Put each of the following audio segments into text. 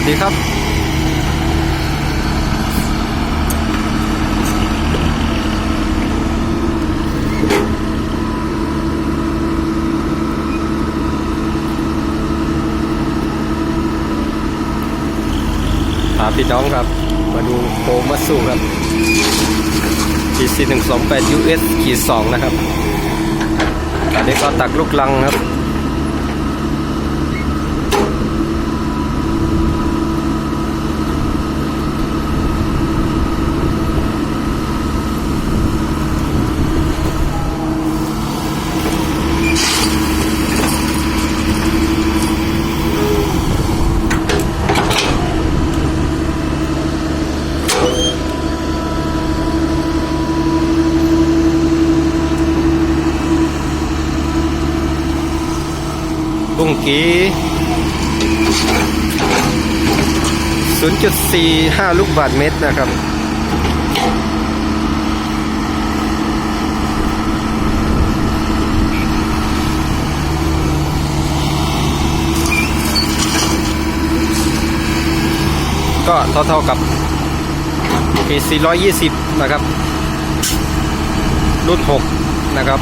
วัสดีครับพาพี่น้องครับ มาดูโคมัตสุครับ PC 1 2 8 US ขีด2นะครับ อันนี้ก็ตักลูกลังครับ งกี0.45 ลูกบาทเมตรนะครับ ก็เท่าๆกับปี420 นะครับ รุ่น 6 นะครับ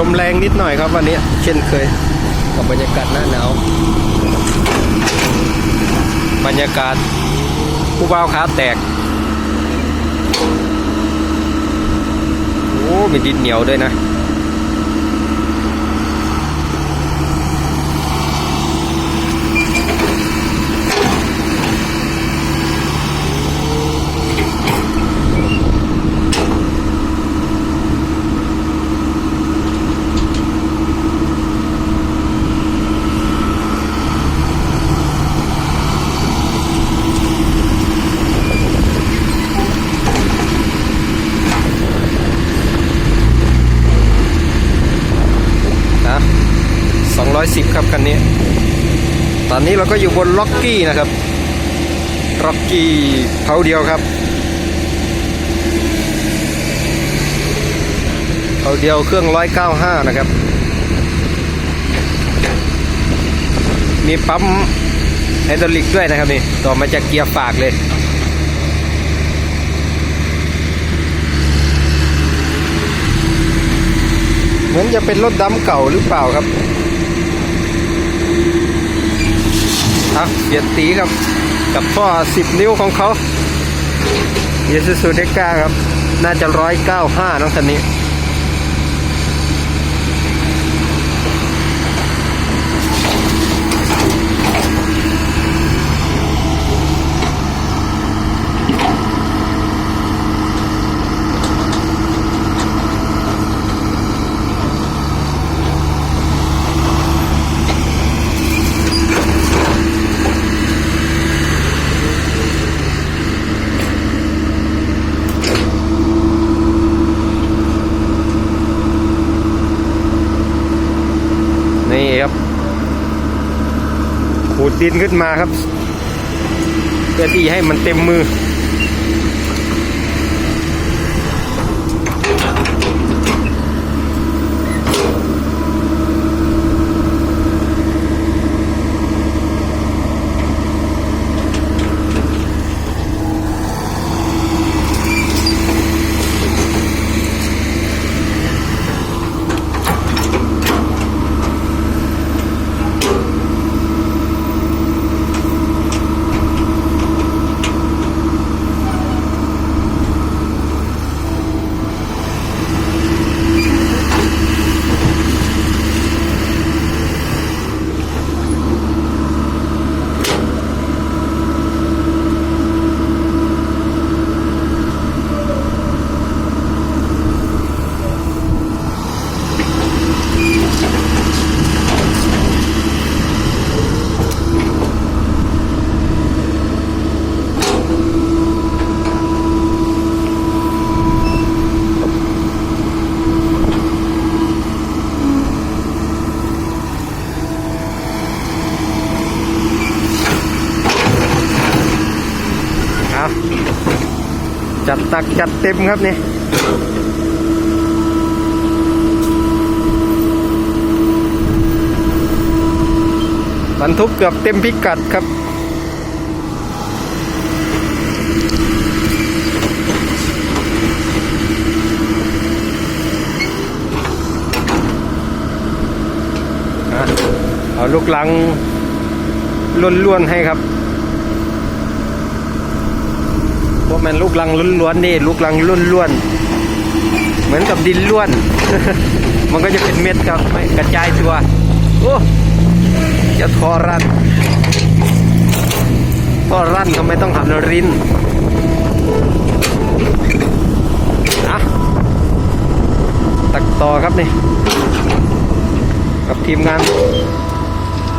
ลมแรงนิดหน่อยครับวันนี้ เช่นเคย กับบรรยากาศหน้าหนาวบรรยากาศผู้บ่าวขาแตก โอ้ มีดินเหนียวด้วยนะนะ 210 ครับคันนี้ ตอนนี้เราก็อยู่บนล็อกกี้นะครับล็อกกี้เผาเดียวครับเผาเดียวเครื่อง 195 นะครับ มีปั๊มไฮดรอลิกด้วยนะครับนี่ ต่อมาจากเกียร์ฝากเลยเหมือนจะเป็นรถดำเก่าหรือเปล่าครับะเสียดตีครับ กับท่อ10 นิ้วของเขาเยซูซูเดก้าครับ น่าจะร้อยเก้าห้าน้องคันนี้ครับขู ดินขึ้นมาครับ เพื่อที่ให้มันเต็มมือ น จัดตักจัดเต็มครับนี่บรรทุกเกือบเต็มพิกัดครับเอาลูกลังล้วนๆให้ครับพวก มันลูกลังล้วนๆนี่ลูกลังล้วนๆเหมือนกับดินล้วน มันก็จะเป็นเม็ดครับไม่กระจายตัวโอ้จะทอรันทอรันก็ไม่ต้องหันรินอะตักต่อครับนี่กับทีมงาน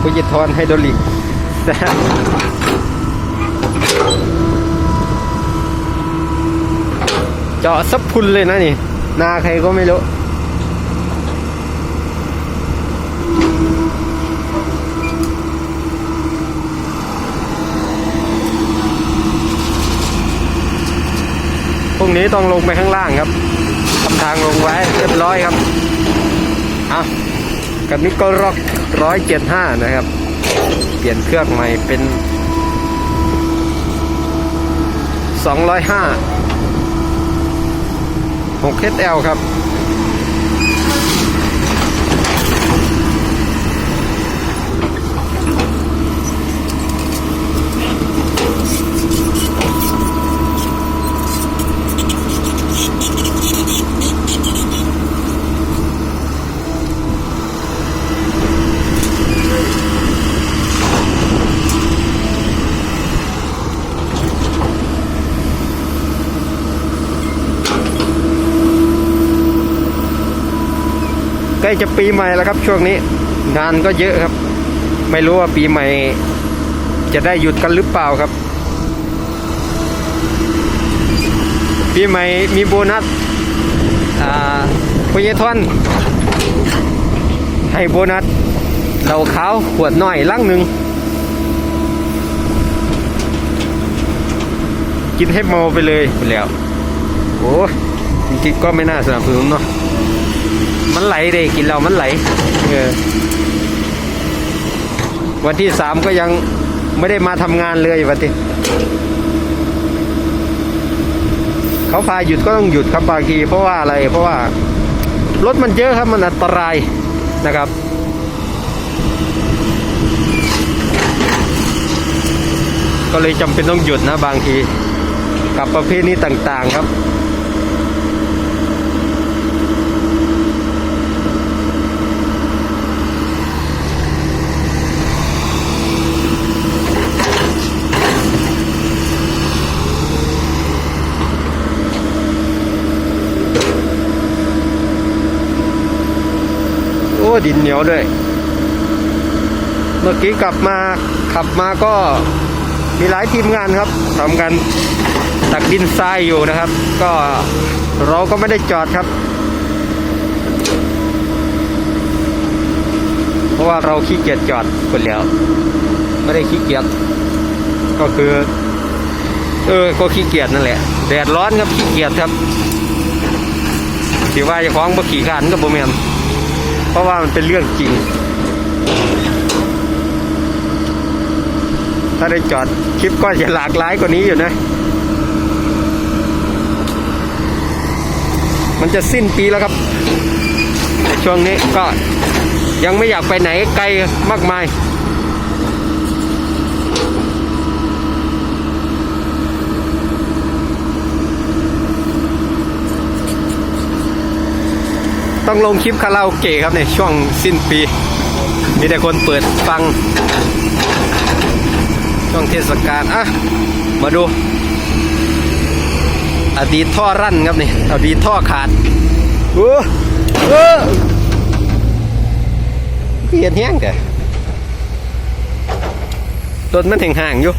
พุจิทรไฮดรอลิก เจาะซับพุนเลยนะนี่ นาใครก็ไม่รู้พรุ่งนี้ต้องลงไปข้างล่างครับทำทางลงไว้เรียบร้อยครับเอากับนี้ก็ร็อกร้อยเจ็ดห้านะครับ เปลี่ยนเครื่องใหม่เป็นสองร้อยห้า หก SL ครับ ล้จะปีใหม่แล้วครับช่วงนี้ งานก็เยอะครับ ไม่รู้ว่าปีใหม่ จะได้หยุดกันหรือเปล่าครับ ปีใหม่มีโบนัสอ่าพุยทอนให้โบนัสเหล้าขาวขวดน้อยลังหนึ่งกินให้เมาไปเลยไปแล้ว โอ้ยจริงๆก็ไม่น่าสนับสนุนเนาะ มันไหลเด้กินเรามันไหลเออวันที่สามก็ยังไม่ได้มาทำงานเลยวันที่เขาพาหยุดก็ต้องหยุดครับบางทีเพราะว่าอะไร เพราะว่ารถมันเยอะครับมันอันตรายนะครับก็เลยจำเป็นต้องหยุดนะบางที กับประเภทนี้ต่างๆครับ ดินเหนียวด้วย เมื่อกี้กลับมาขับมาก็มีหลายทีมงานครับทำกันตักดินทรายอยู่นะครับ ก็เราก็ไม่ได้จอดครับ เพราะว่าเราขี้เกียจจอดคนแล้ว ไม่ได้ขี้เกียจก็คือเออก็ขี้เกียจนั่นแหละแดดร้อนครับขี้เกียจครับที่ว่าจะคล้องบ่ขี่ขานก็บ่แม่น เพราะว่ามันเป็นเรื่องจริง ถ้าได้จอดคลิปก็จะหลากหลายกว่านี้อยู่นะ มันจะสิ้นปีแล้วครับ ช่วงนี้ก็ยังไม่อยากไปไหนไกลมากมาย ต้องลงคลิปคาราโอเกะครับในช่วงสิ้นปี มีแต่คนเปิดฟัง ช่วงเทศกาลอะมาดู อดีตท่อรั่นครับนี่อดีตท่อขาดโอ้โหเปลี่ยนแห้งแต่ต้นมันแห่งอยู่